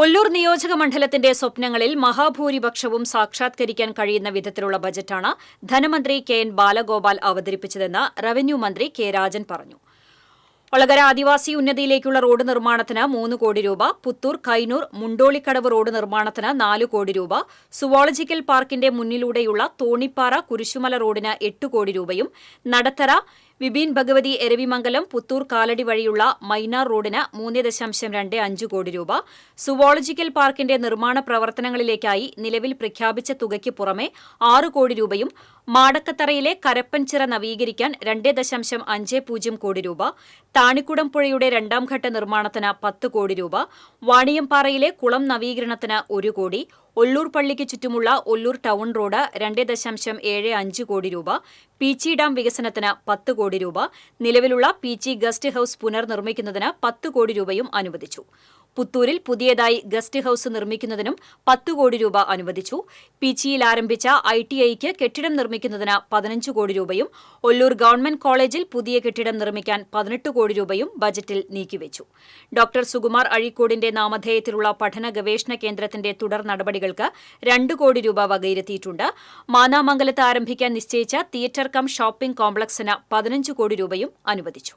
ഒല്ലൂർ നിയോജക മണ്ഡലത്തിന്റെ സ്വപ്നങ്ങളിൽ മഹാഭൂരിപക്ഷവും സാക്ഷാത്കരിക്കാൻ കഴിയുന്ന വിധത്തിലുള്ള ബജറ്റാണ് ധനമന്ത്രി കെ എൻ ബാലഗോപാൽ അവതരിപ്പിച്ചതെന്ന് റവന്യൂ മന്ത്രി കെ രാജൻ പറഞ്ഞു. ഒളകര ആദിവാസി ഉന്നതിയിലേക്കുള്ള റോഡ് നിർമ്മാണത്തിന് മൂന്ന് കോടി രൂപ പുത്തൂർ കൈനൂർ മുണ്ടോളിക്കടവ് റോഡ് നിർമ്മാണത്തിന് നാല് കോടി രൂപ സുവോളജിക്കൽ പാർക്കിന്റെ മുന്നിലൂടെയുള്ള തോണിപ്പാറ കുരിശുമല റോഡിന് എട്ട് കോടി രൂപയും നടത്തറ വിബീൻ ഭഗവതി എരവിമംഗലം പുത്തൂർ കാലടി വഴിയുള്ള മൈനാർ റോഡിന് മൂന്ന് ദശാംശം രണ്ട് അഞ്ച് കോടി രൂപ. സുവോളജിക്കൽ പാർക്കിന്റെ നിർമ്മാണ പ്രവർത്തനങ്ങളിലേക്കായി നിലവിൽ പ്രഖ്യാപിച്ച തുകയ്ക്ക് പുറമെ ആറ് കോടി രൂപയും മാടക്കത്തറയിലെ കരപ്പൻചിറ നവീകരിക്കാൻ രണ്ട് ദശാംശം അഞ്ച് പൂജ്യം കോടി രൂപ. താണിക്കുടം പുഴയുടെ രണ്ടാം ഘട്ട നിർമ്മാണത്തിന് പത്ത് കോടി രൂപ. വാണിയംപാറയിലെ കുളം നവീകരണത്തിന് ഒരു കോടി. ഒല്ലൂർ പള്ളിക്ക് ചുറ്റുമുള്ള ഒല്ലൂർ ടൗൺ റോഡ് രണ്ട് ദശാംശം ഏഴ് അഞ്ച് കോടി രൂപ പീച്ചി ഡാം വികസനത്തിന് പത്ത് കോടി രൂപ നിലവിലുള്ള പീച്ചി ഗസ്റ്റ് ഹൌസ് പുനർനിർമ്മിക്കുന്നതിന് പത്ത് കോടി രൂപയും അനുവദിച്ചു. പുത്തൂരിൽ പുതിയതായി ഗസ്റ്റ് ഹൌസ് നിർമ്മിക്കുന്നതിനും പത്ത് കോടി രൂപ അനുവദിച്ചു. പീച്ചിയിൽ ആരംഭിച്ച ഐ ടി ഐക്ക് കെട്ടിടം നിർമ്മിക്കുന്നതിന് പതിനഞ്ച് കോടി രൂപയും ഒല്ലൂർ ഗവൺമെന്റ് കോളേജിൽ പുതിയ കെട്ടിടം നിർമ്മിക്കാൻ പതിനെട്ട് കോടി രൂപയും ബജറ്റിൽ നീക്കിവെച്ചു. ഡോക്ടർ സുകുമാർ അഴീക്കോടിന്റെ നാമധേയത്തിലുള്ള പഠന ഗവേഷണ കേന്ദ്രത്തിന്റെ തുടർ നടപടികൾക്ക് രണ്ട് കോടി രൂപ വകയിരുത്തിയിട്ടുണ്ട്. മാനാമംഗലത്ത് ആരംഭിക്കാൻ നിശ്ചയിച്ച തിയേറ്റർ കം ഷോപ്പിംഗ് കോംപ്ലക്സിന് പതിനഞ്ച് കോടി രൂപയും അനുവദിച്ചു.